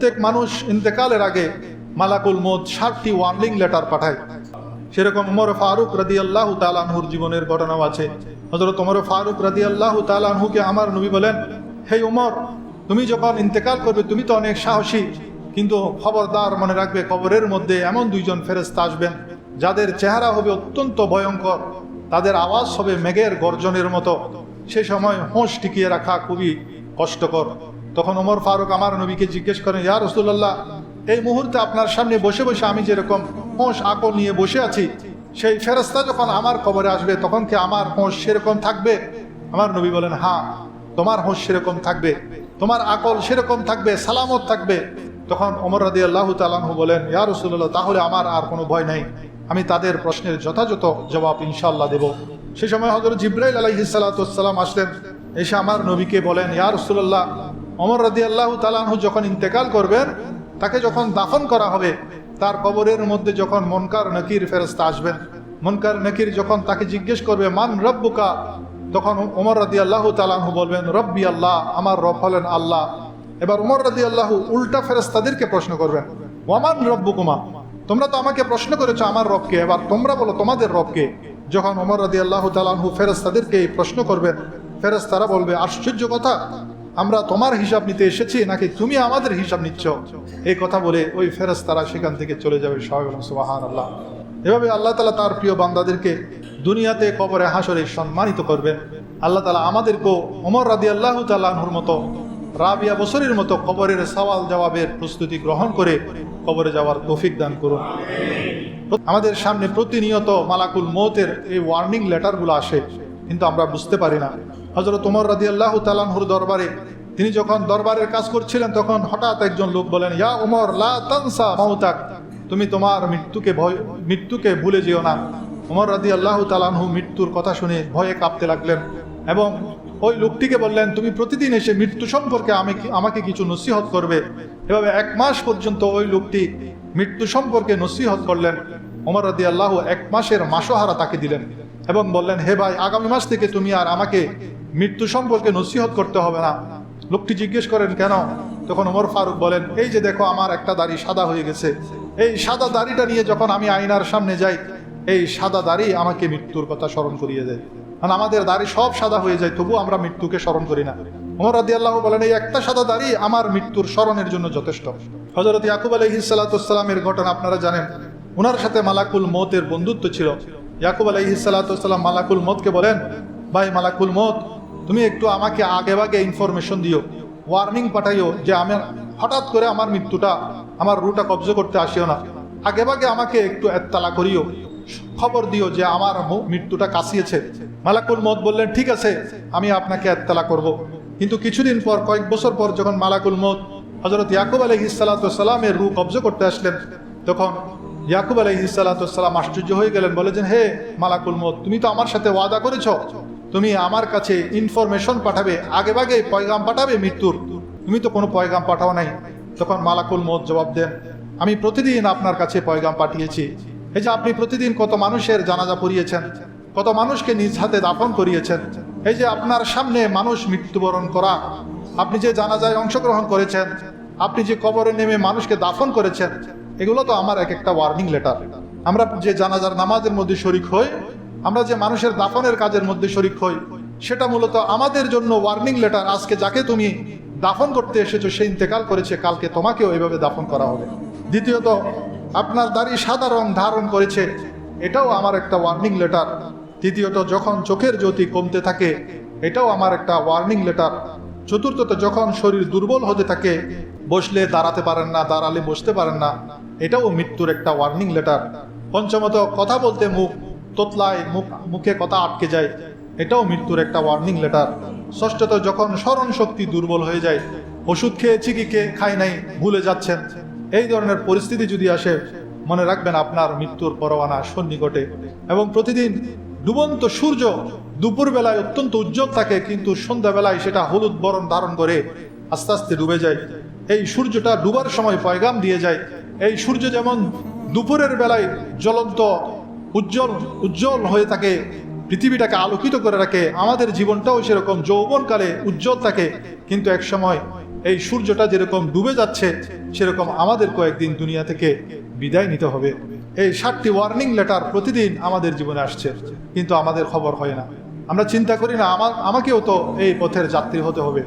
প্রত্যেক মানুষ ইন্তেকালের আগে মালাকুল মোদ ষাটটি ওয়ার্নিং লেটার পাঠায়। সেরকম উমর ফারুক রাদি আল্লাহ তালানহুর জীবনের ঘটনাও আছে। হজরত উমর ফারুক রাদি আল্লাহ তালানহুকে আমার নবী বলেন, হে উমর, তুমি যখন ইন্তেকাল করবে, তুমি তো অনেক সাহসী। কিন্তু খবরদার মনে রাখবে কবরের মধ্যে এমন দুইজন ফেরেস্তা আসবেন, যাদের চেহারা হবে অত্যন্ত ভয়ঙ্কর। তাদের আওয়াজ হবে মেঘের গর্জনের মতো। সে সময় হোঁশ টিকিয়ে রাখা খুবই কষ্টকর। তখন ওমর ফারুক আমার নবীকে জিজ্ঞেস করেন, ইয়া রসুল্লাহ এই মুহূর্তে আপনার সামনে বসে বসে আমি যেরকম হোঁশ আকল নিয়ে বসে আছি, সেই ফেরস্তা যখন আমার কবরে আসবে, তখন কি আমার হোঁশ সেরকম থাকবে? আমার নবী বলেন হ্যাঁ তোমার হোঁশ সেরকম থাকবে, তোমার আকল সেরকম থাকবে, সালামত থাকবে। তখন ওমর রাদি আল্লাহ তালাহু বলেন, ইয়া রসুল্লাহ তাহলে আমার আর কোনো ভয় নাই, আমি তাদের প্রশ্নের যথাযথ জবাব ইনশাল্লাহ দেব। সে সময় হজরত জিব্রাইল আলাইহিসাল্লাম আসলেন, এসে আমার নবীকে বলেন, ইয়া রসুল্লাহ অমর রাদি আল্লাহ তালাহু যখন ইন্তেকাল করবেন, তাকে যখন দাফন করা হবে, তার কবরের মধ্যে যখন মনকার নকির ফেরস্তা আসবেন, মনকার নকির যখন তাকে জিজ্ঞেস করবে, মান রব্বুকা? তখন ওমর রাদি আল্লাহ তালাহু বলবেন, রব্বি আল্লাহ, আমার রব হলেন আল্লাহ। এবার উমর রাদি আল্লাহ উল্টা ফেরস্তাদেরকে প্রশ্ন করবেন, ওয়ামান রব্বুকুমা? তোমরা তো আমাকে প্রশ্ন করেছ আমার রবকে, এবার তোমরা বলো তোমাদের রবকে? যখন ওমর রাদি আল্লাহ তালাহু ফেরস্তাদেরকে এই প্রশ্ন করবেন ফেরস্তারা বলবে, আশ্চর্য কথা আমরা তোমার হিসাব নিতে এসেছি, নাকি তুমি আমাদের হিসাব নিচ্ছ? এই কথা বলে ওই ফেরস্তারা সেখান থেকে চলে যাবে সুবাহান আল্লাহ এভাবে আল্লাহ তালা তার প্রিয় বান্দাদেরকে দুনিয়াতে কবরে হাসরে সম্মানিত করবেন। আল্লাহ তালা আমাদেরকেও ওমর রাদি আল্লাহ তাল্লাহর মতো, রাবিয়া বছরের মতো কবরের সওয়াল জবাবের প্রস্তুতি গ্রহণ করে কবরে যাওয়ার তৌফিক দান করুন। আমাদের সামনে প্রতিনিয়ত মালাকুল মৌতের এই ওয়ার্নিং লেটারগুলো আসে, কিন্তু আমরা বুঝতে পারি না। হজরত উমর রাদি আল্লাহ তালানহুর দরবারে, তিনি যখন দরবারের কাজ করছিলেন, তখন হঠাৎ একজন লোক বলেন, ইয়া উমর, লা তানসা মাউতাক। তুমি তোমার মৃত্যুকে ভয়, মৃত্যুকে ভুলে যেও না। উমর রাদি আল্লাহ তালানহু মৃত্যুর কথা শুনে ভয়ে কাঁপতে লাগলেন এবং ওই লোকটিকে বললেন, তুমি প্রতিদিন এসে মৃত্যু সম্পর্কে আমি আমাকে কিছু নসিহত করবে? এভাবে এক মাস পর্যন্ত ওই লোকটি মৃত্যু সম্পর্কে নসিহত করলেন। ওমর রাদি আল্লাহ এক মাসের মাসোহারা তাকে দিলেন এবং বললেন, হে ভাই, আগামী মাস থেকে তুমি আর আমাকে মৃত্যু সম্পর্কে নসিহত করতে হবে না। লোকটি জিজ্ঞেস করেন, কেন? তখন ওমর ফারুক বলেন, এই যে দেখো, আমার একটা দাড়ি সাদা হয়ে গেছে। এই সাদা দাড়িটা নিয়ে যখন আমি আয়নার সামনে যাই, এই সাদা দাড়ি আমাকে মৃত্যুর কথা স্মরণ করিয়ে দেয়। কারণ আমাদের দাড়ি সব সাদা হয়ে যায় তবু আমরা মৃত্যুকে স্মরণ করি না। ওমর রাদি আল্লাহ বলেন, এই একটা সাদা দাড়ি আমার মৃত্যুর স্মরণের জন্য যথেষ্ট। হজরত ইয়াকুব আলহিসাল্লাতামের ঘটনা আপনারা জানেন। ওনার সাথে মালাকুল মতের বন্ধুত্ব ছিল। ইয়াকুব আলহিসাল্লাতাম মালাকুল মতকে বলেন, ভাই, মালাকুল মত তুমি একটু আমাকে আগে ভাগে ইনফরমেশন দিও। ওয়ার্নিং পাঠাইও যে আমি হঠাৎ করে আমার মৃত্যুটা, আমার রুটা কবজ করতে আসিও না। আগে ভাগে আমাকে একটু এত্তালা করিও। খবর দিও যে আমার মৃত্যুটা কাশিয়েছে। মালাকুল মত বললেন, ঠিক আছে, আমি আপনাকে এত্তালা করব। কিন্তু কিছুদিন পর, কয়েক বছর পর যখন মালাকুল মত হজরত ইয়াকুব আলহিসাল্লামের রু কবজ করতে আসলেন, তখন ইয়াকুব আলহিসাল্লাম আশ্চর্য হয়ে গেলেন, বলেছেন, হে মালাকুল মত তুমি তো আমার সাথে ওয়াদা করেছ। তুমি আমার কাছে ইনফরমেশন পাঠাবে আগে ভাগে পয়গাম পাঠাবে মৃত্যুর। তুমি তো কোনো পয়গাম পাঠাও নাই। তখন মালাকুল মত জবাব দেন, আমি প্রতিদিন আপনার কাছে পয়গাম পাঠিয়েছি। এই যে আপনি প্রতিদিন কত মানুষের জানাজা পড়িয়েছেন, কত মানুষকে নিজ হাতে দাফন করিয়েছেন, এই যে আপনার সামনে মানুষ মৃত্যুবরণ করা, আপনি যে জানাজায় অংশগ্রহণ করেছেন, আপনি যে কবরে নেমে মানুষকে দাফন করেছেন, এগুলো তো আমার এক একটা ওয়ার্নিং লেটার আমরা যে জানাজার নামাজের মধ্যে শরিক হই আমরা যে মানুষের দাফনের কাজের মধ্যে শরিক হই, সেটা মূলত আমাদের জন্য ওয়ার্নিং লেটার আজকে যাকে তুমি দাফন করতে এসেছ, সে ইন্তেকাল করেছে, কালকে তোমাকেও এইভাবে দাফন করা হবে। দ্বিতীয়ত, আপনার দাড়ি সাদা রং ধারণ করেছে, এটাও আমার একটা ওয়ার্নিং লেটার তৃতীয়ত, যখন চোখের জ্যোতি কমতে থাকে, এটাও আমার একটা ওয়ার্নিং লেটার চতুর্থত, যখন শরীর দুর্বল হতে থাকে, বসলে দাঁড়াতে পারেন না, দাঁড়ালে বসতে পারেন না, এটাও মৃত্যুর একটা ওয়ার্নিং লেটার পঞ্চমত, কথা বলতে মুখ তোতলায় মুখ, মুখে কথা আটকে যায়। এটাও মৃত্যুর একটা ওয়ার্নিং লেটার ষষ্ঠত যখন স্মরণ শক্তি দুর্বল হয়ে যায়, ওষুধ খেয়েছি কি খেয়ে খাই নাই, ভুলে যাচ্ছেন। এই ধরনের পরিস্থিতি যদি আসে, মনে রাখবেন আপনার মৃত্যুর পরোয়ানা সন্নিকটে। এবং প্রতিদিন ডুবন্ত সূর্য দুপুর বেলায় অত্যন্ত উজ্জ্বল থাকে, কিন্তু সন্ধ্যাবেলায় সেটা হলুদ বরণ ধারণ করে আস্তে আস্তে ডুবে যায়। এই সূর্যটা ডুবার সময় পয়গাম দিয়ে যায়। এই সূর্য যেমন দুপুরের বেলায় জ্বলন্ত উজ্জ্বল উজ্জ্বল হয়ে থাকে পৃথিবীটাকে আলোকিত করে রাখে। আমাদের জীবনটাও সেরকম যৌবনকালে উজ্জ্বল থাকে। কিন্তু এক সময় এই সূর্যটা যেরকম ডুবে যাচ্ছে, সেরকম আমাদের কয়েকদিন দুনিয়া থেকে বিদায় নিতে হবে। এই ষাটটি ওয়ার্নিং লেটার প্রতিদিন আমাদের জীবনে আসছে, কিন্তু আমাদের খবর হয় না। আমরা চিন্তা করি না আমার আমাকেও তো এই পথের যাত্রী হতে হবে।